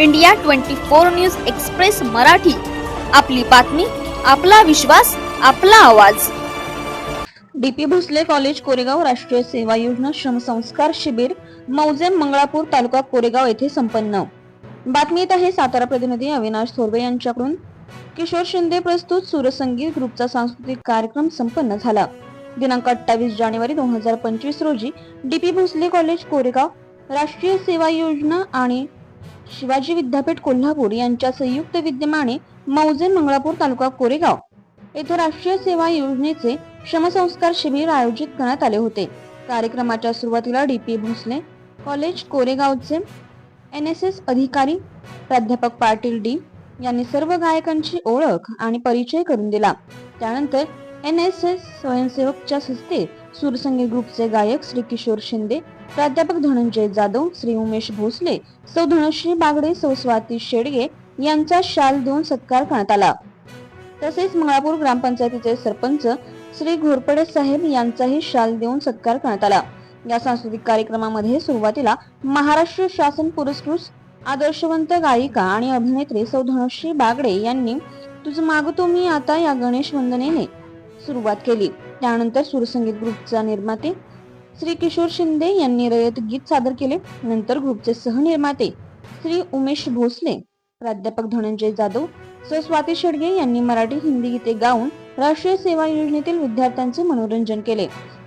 India twenty four news express Marathi. आपली बातमी आपला विश्वास आपला आवाज. डीपी भोसले कॉलेज कोरेगाव राष्ट्रीय सेवा योजना श्रमसंस्कार शिबिर मौजे मंगळापूर तालुका कोरेगाव येथे संपन्न. बातमी येत आहे सातारा प्रतिनिधी अविनाश थोरवे यांच्याकडून. किशोर शिंदे प्रस्तुत सुरसंगीत ग्रुपचा सांस्कृतिक कार्यक्रम संपन्न झाला. दिनांक अठ्ठावीस जानेवारी दोन हजार पंचवीस रोजी डीपी भोसले कॉलेज कोरेगाव राष्ट्रीय सेवा योजना आणि शिवाजी विद्यापीठ कोल्हापूर यांच्या संयुक्त विद्यमाने मौजे मंगळापूर तालुका कोरेगाव येथे राष्ट्रीय सेवा योजनेचे श्रमसंस्कार शिबिर आयोजित करण्यात आले होते. कार्यक्रमाच्या सुरुवातीला डी पी भोसले कॉलेज कोरेगावचे एन एस एस अधिकारी प्राध्यापक पाटील डी यांनी सर्व गायकांची ओळख आणि परिचय करून दिला. त्यानंतर एन एस एस स्वयंसेवकच्या संस्थेत सुरसंगीत ग्रुपचे गायक श्री किशोर शिंदे प्राध्यापक धनंजय जाधव श्री उमेश भोसले सौ धनश्री बागडे सौ स्वाती शेडगे यांचा शाल देऊन सत्कार करण्यात आला. तसेच मंगळापूर ग्रामपंचायतीचे सरपंच श्री घोरपडे साहेब यांचाही शाल देऊन सत्कार करण्यात आला. या सांस्कृतिक कार्यक्रमामध्ये सुरुवातीला महाराष्ट्र शासन पुरस्कृत आदर्शवंत गायिका आणि अभिनेत्री सौ धनश्री बागडे यांनी तुझ मागतो मी आता या गणेश वंदनेने सुरुवात केली. त्यानंतर सुरसंगीत ग्रुपचा निर्माते श्री किशोर शिंदे यांनी रयत गीत सादर केले नंतर ग्रुपचे सहनिर्माते श्री उमेश भोसले प्राध्यापक धनंजय जाधव स्वस्वाती स्वाती शेडगे यांनी मराठी हिंदी गीते गाऊन राष्ट्रीय सेवा योजनेतील विद्यार्थ्यांचे मनोरंजन केले.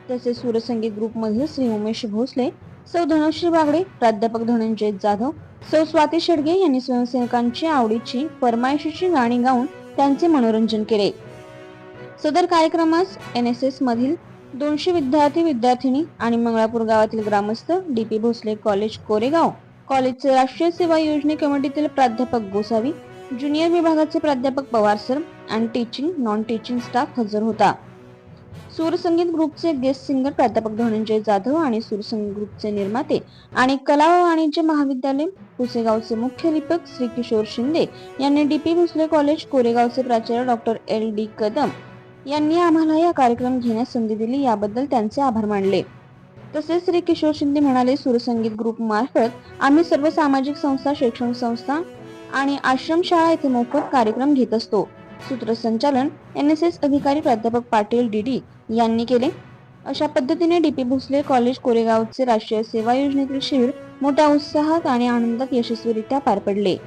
तसेच सुरसंगीत ग्रुपमधील श्री उमेश भोसले सौ धनश्री बागडे प्राध्यापक धनंजय जाधव सौ स्वाती शेडगे यांनी स्वयंसेवकांची आवडीची फरमायशीची गाणी गाऊन त्यांचे मनोरंजन केले. सदर कार्यक्रमास एन एस एस मधील दोनशे विद्यार्थी विद्यार्थिनी आणि मंगळापूर गावातील ग्रामस्थ D P Bhosale college Koregaon कॉलेजचे राष्ट्रीय सेवा योजने कमिटीतील प्राध्यापक गोसावी ज्युनियर विभागाचे प्राध्यापक पवार सर आणि टीचिंग नॉन टीचिंग स्टाफ हजर होता. सूरसंगीत ग्रुपचे गेस्ट सिंगर प्राध्यापक धनंजय जाधव आणि सूरसंगीत ग्रुपचे निर्माते आणि कला व वाणिज्य महाविद्यालय पुसेगावचे मुख्य लिपक श्री किशोर शिंदे यांनी डीपी भोसले कॉलेज कोरेगावचे प्राचार्य डॉक्टर एल डी कदम यांनी आम्हाला या कार्यक्रम घेण्यास संधी दिली याबद्दल त्यांचे आभार मानले. तसेच श्री किशोर शिंदे म्हणाले सुरसंगीत ग्रुप मार्फत आम्ही सर्व सामाजिक संस्था शैक्षणिक संस्था आणि आश्रमशाळा येथे मोफत कार्यक्रम घेत असतो. सूत्रसंचालन एन एस एस अधिकारी प्राध्यापक पाटील डीडी यांनी केले. अशा पद्धतीने डीपी भोसले कॉलेज कोरेगावचे राष्ट्रीय सेवा योजनेतील शिबिर मोठ्या उत्साहात आणि आनंदात यशस्वीरित्या पार पडले.